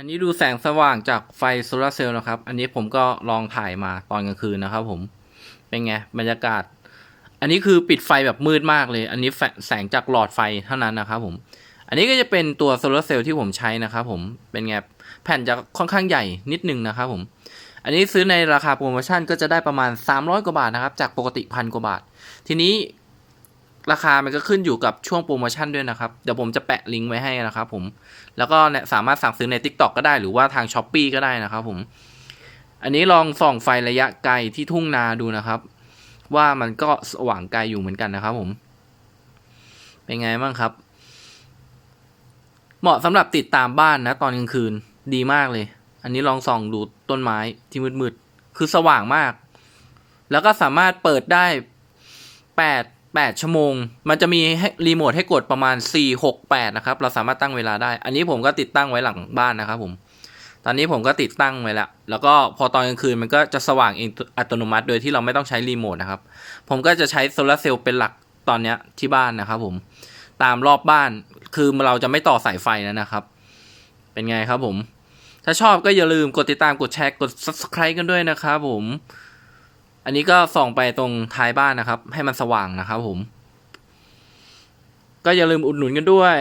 อันนี้ดูแสงสว่างจากไฟโซลาร์เซลล์นะครับ อันนี้ผมก็ลองถ่ายมาตอนกลางคืนนะครับผม เป็นไงบรรยากาศ อันนี้คือปิดไฟแบบมืดมากเลย อันนี้แสงจากหลอดไฟเท่านั้นนะครับผม อันนี้ก็จะเป็นตัวโซลาร์เซลล์ที่ผมใช้นะครับผม เป็นไงแผ่นจะค่อนข้างใหญ่นิดนึงนะครับผม อันนี้ซื้อในราคาโปรโมชั่นก็จะได้ประมาณ 300 กว่าบาทนะครับ จากปกติพันกว่าบาท ทีนี้ ราคามันก็ขึ้นอยู่กับช่วงโปรโมชั่นด้วยนะครับ เดี๋ยวผมจะแปะลิงก์ไว้ให้นะครับผม แล้วก็สามารถสั่งซื้อใน TikTok ก็ได้หรือว่าทาง s h อ p e e ก็ได้นะครับผม อันนี้ลองส่องไฟระยะไกลที่ทุ่งนาดูนะครับ ว่ามันก็สว่างไกลอยู่เหมือนกันนะครับผม เป็นไงบ้างครับ เหมาะสำหรับติดตามบ้านนะ ตอนกลางคืนดีมากเลย อันนี้ลองส่องดูต้นไม้ที่มืดๆคือสว่างมาก แล้วก็สามารถเปิดได้แปดแปดชั่วโมง มันจะมีให้รีโมทให้กดประมาณสี่หกแปดนะครับ เราสามารถตั้งเวลาได้ อันนี้ผมก็ติดตั้งไว้หลังบ้านนะครับผม ตอนนี้ผมก็ติดตั้งไว้แล้ว แล้วก็พอตอนกลางคืนมันก็จะสว่างเองอัตโนมัติ โดยที่เราไม่ต้องใช้รีโมทนะครับ ผมก็จะใช้โซลาเซลล์เป็นหลักตอนนี้ที่บ้านนะครับผม ตามรอบบ้าน คือเราจะไม่ต่อสายไฟแล้วนะครับ เป็นไงครับผม ถ้าชอบก็อย่าลืมกดติดตาม กดแชร์ กด subscribe กันด้วยนะครับผม อันนี้ก็ส่องไปตรงท้ายบ้านนะครับ ให้มันสว่างนะครับผม ก็อย่าลืมอุดหนุนกันด้วย